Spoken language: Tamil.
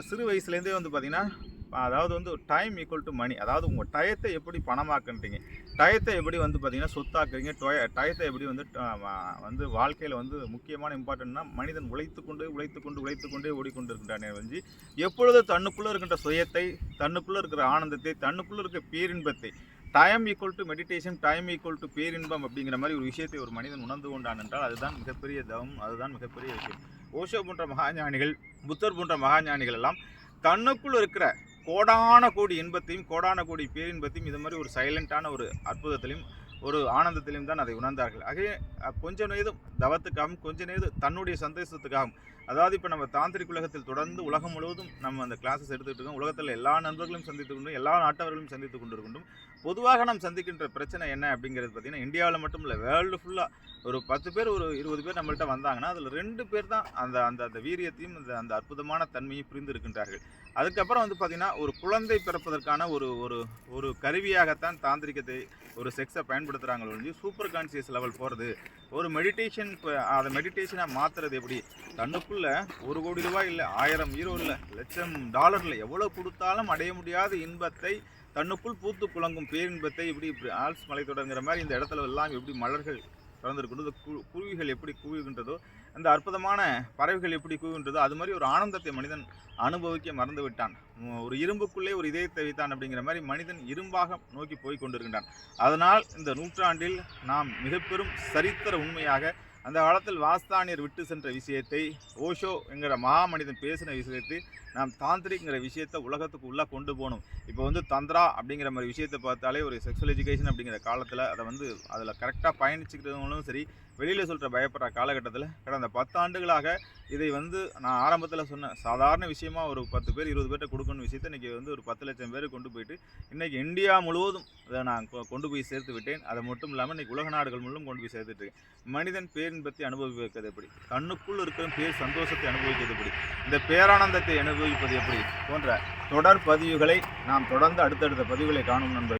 சிறு வயசுலேருந்தே வந்து பார்த்திங்கன்னா அதாவது வந்து டைம் ஈக்குவல் டு மணி அதாவது உங்கள் டயத்தை எப்படி பணமாக்குன்றீங்க. டயத்தை எப்படி வந்து பார்த்திங்கன்னா சொத்தாக்குறீங்க. டொய- டயத்தை எப்படி வந்து வந்து வாழ்க்கையில் வந்து முக்கியமான இம்பார்ட்டன்ட்னா மனிதன் உழைத்து கொண்டு உழைத்து கொண்டு உழைத்து கொண்டே ஓடிக்கொண்டு இருக்கின்றானே வந்து எப்பொழுது தன்னுக்குள்ளே இருக்கின்ற சுயத்தை தன்னுக்குள்ளே இருக்கிற ஆனந்தத்தை தன்னுக்குள்ளே இருக்கிற பேரின்பத்தை time equal to meditation time equal to பேரின்பம் அப்படிங்கிற மாதிரி ஒரு விஷயத்தை ஒரு மனிதன் உணர்ந்து கொண்டான் என்றால் அதுதான் மிகப்பெரிய தவம் அதுதான் மிகப்பெரிய விஷயம். ஓஷோ போன்ற மகாஞானிகள் புத்தர் போன்ற மகாஞானிகள் எல்லாம் தன்னுக்குள் இருக்கிற கோடான கோடி இன்பத்தையும் கோடான கோடி பேரின்பத்தையும் இது மாதிரி ஒரு சைலண்டான ஒரு அற்புதத்திலையும் ஒரு ஆனந்தத்திலையும் தான் அதை உணர்ந்தார்கள். ஆகவே கொஞ்சம் கொஞ்ச நேரம் தவத்துக்காகவும் கொஞ்ச நேரம் தன்னுடைய சந்தோஷத்துக்காகவும் அதாவது இப்போ நம்ம தாந்திரிக் உலகத்தில் தொடர்ந்து உலகம் முழுவதும் நம்ம அந்த கிளாஸஸ் எடுத்துக்கிட்டு இருக்கோம். உலகத்தில் எல்லா நண்பர்களும் சந்தித்து கொண்டும் எல்லா நாட்டவர்களும் சந்தித்து கொண்டிருக்கின்றோம். பொதுவாக நாம் சந்திக்கின்ற பிரச்சனை என்ன அப்படிங்கிறது பார்த்தீங்கன்னா இந்தியாவில் மட்டும் இல்லை வேர்ல்டு ஃபுல்லாக ஒரு பத்து பேர் ஒரு இருபது பேர் நம்மள்கிட்ட வந்தாங்கன்னா அதில் ரெண்டு பேர் தான் அந்த அந்த அந்த வீரியத்தையும் அந்த அந்த அற்புதமான தன்மையும் புரிந்து இருக்கின்றார்கள் அதுக்கப்புறம் வந்து பார்த்திங்கன்னா ஒரு குழந்தை பிறப்பதற்கான ஒரு ஒரு ஒரு கருவியாகத்தான் தாந்திரிகத்தை ஒரு செக்ஸை பயன்படுத்துகிறாங்க ஒழிஞ்சு சூப்பர் கான்சியஸ் லெவல் போகிறது ஒரு மெடிடேஷன் இப்போ அதை மெடிடேஷனாக மாற்றுறது எப்படி? தன்னுக்குள்ள ஒரு கோடி ரூபாய் இல்லை ஆயிரம் ஹீரோ இல்லை லட்சம் டாலரில் எவ்வளோ கொடுத்தாலும் அடைய முடியாத இன்பத்தை தன்னுக்குள் பூத்து குலங்கும் பேரின்பத்தை இப்படி இப்படி ஆல்ஸ் தொடங்குற மாதிரி இந்த இடத்துல எல்லாம் எப்படி மலர்கள் கலந்துருக்கின்றது கு குருவிகள் எப்படி குவிகின்றதோ அந்த அற்புதமான பறவைகள் எப்படி குவிகின்றதோ அது மாதிரி ஒரு ஆனந்தத்தை மனிதன் அனுபவிக்க மறந்து விட்டான். ஒரு இரும்புக்குள்ளே ஒரு இதயத்தை வைத்தான் அப்படிங்கிற மாதிரி மனிதன் இரும்பாக நோக்கி போய் கொண்டிருக்கின்றான். அதனால் இந்த நூற்றாண்டில் நாம் மிக பெரும் சரித்திர உண்மையாக அந்த காலத்தில் வாஸ்தானியர் விட்டு சென்ற விஷயத்தை ஓஷோ என்கிற மகாமனிதன் பேசின விஷயத்தை நாம் தாந்திரிக்ங்கிற விஷயத்தை உலகத்துக்கு உள்ளே கொண்டு போகணும். இப்போ வந்து தந்திரா அப்படிங்கிற மாதிரி விஷயத்தை பார்த்தாலே ஒரு செக்ஷுவல் எஜுகேஷன் அப்படிங்கிற காலத்தில் அதை வந்து அதில் கரெக்டாக பயணிச்சுக்கிறவங்களும் சரி வெளியில் சொல்கிற பயப்படுற காலகட்டத்தில் கடந்த பத்தாண்டுகளாக இதை வந்து நான் ஆரம்பத்தில் சொன்ன சாதாரண விஷயமா ஒரு பத்து பேர் இருபது பேர்கிட்ட கொடுக்கணும் விஷயத்தை இன்றைக்கி வந்து ஒரு பத்து லட்சம் பேர் கொண்டு போயிட்டு இன்றைக்கி இந்தியா முழுவதும் அதை நான் கொ- கொண்டு போய் சேர்த்து விட்டேன். அது மட்டும் இல்லாமல் இன்றைக்கி உலக நாடுகள் முழுவதும் கொண்டு போய் சேர்த்துட்டு மனிதன் பேர் பேரின்பத்தை அனுபவிப்பது எப்படி? கண்ணுக்குள் இருக்கிற பேர் சந்தோஷத்தை அனுபவிக்கிறது எப்படி? இந்த பேரானந்தத்தை அனுபவிப்பது எப்படி? போன்ற தொடர் பதிவுகளை நாம் தொடர்ந்து அடுத்தடுத்த பதிவுகளை காணும் நண்பர்கள்.